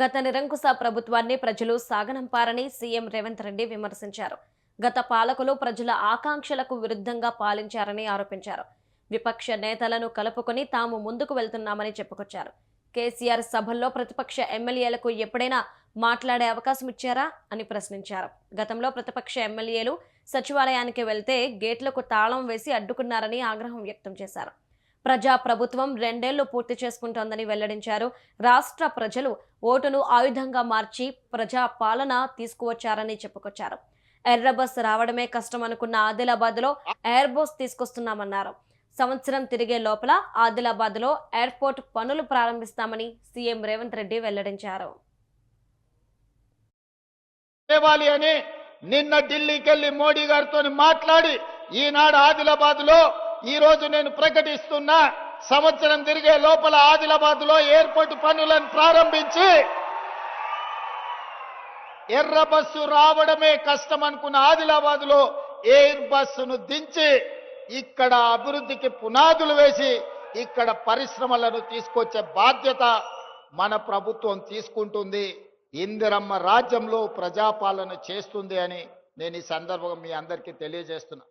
గత నిరంకుశ ప్రభుత్వాన్ని ప్రజలు సాగనంపారని సీఎం రేవంత్ రెడ్డి విమర్శించారు. గత పాలకులు ప్రజల ఆకాంక్షలకు విరుద్ధంగా పాలించారని ఆరోపించారు. విపక్ష నేతలను కలుపుకొని తాము ముందుకు వెళ్తున్నామని చెప్పుకొచ్చారు. కేసీఆర్ సభల్లో ప్రతిపక్ష ఎమ్మెల్యేలకు ఎప్పుడైనా మాట్లాడే అవకాశం ఇచ్చారా అని ప్రశ్నించారు. గతంలో ప్రతిపక్ష ఎమ్మెల్యేలు సచివాలయానికి వెళ్తే గేట్లకు తాళం వేసి అడ్డుకున్నారని ఆగ్రహం వ్యక్తం చేశారు. ప్రజా ప్రభుత్వం రెండేళ్ళు పూర్తి చేసుకుంటోందని వెల్లడించారు. రాష్ట్ర ప్రజలు ఓటును ఆయుధంగా మార్చి ప్రజా పాలన తీసుకువచ్చారని చెప్పుకొచ్చారు. ఎర్ర బస్ రావడమే కష్టం అనుకున్న ఆదిలాబాద్లో ఎయిర్ బస్ తీసుకొస్తున్నామన్నారు. సంవత్సరం తిరిగే లోపల ఆదిలాబాద్లో ఎయిర్పోర్ట్ పనులు ప్రారంభిస్తామని సీఎం రేవంత్ రెడ్డి వెల్లడించారు. నిన్న ఢిల్లీకి మోడీ గారితో మాట్లాడి ఈనాడు ఆదిలాబాద్లో ఈ రోజు నేను ప్రకటిస్తున్నా సంవత్సరం తిరిగే లోపల ఆదిలాబాద్లో ఎయిర్పోర్ట్ పనులను ప్రారంభించి ఎర్ర బస్సు రావడమే కష్టం అనుకున్న ఆదిలాబాద్లో ఎయిర్ బస్సును దించి ఇక్కడ అభివృద్ధికి పునాదులు వేసి ఇక్కడ పరిశ్రమలను తీసుకొచ్చే బాధ్యత మన ప్రభుత్వం తీసుకుంటుంది. ఇందిరమ్మ రాజ్యంలో ప్రజాపాలన చేస్తుంది అని నేను ఈ సందర్భంగా మీ అందరికీ తెలియజేస్తున్నా.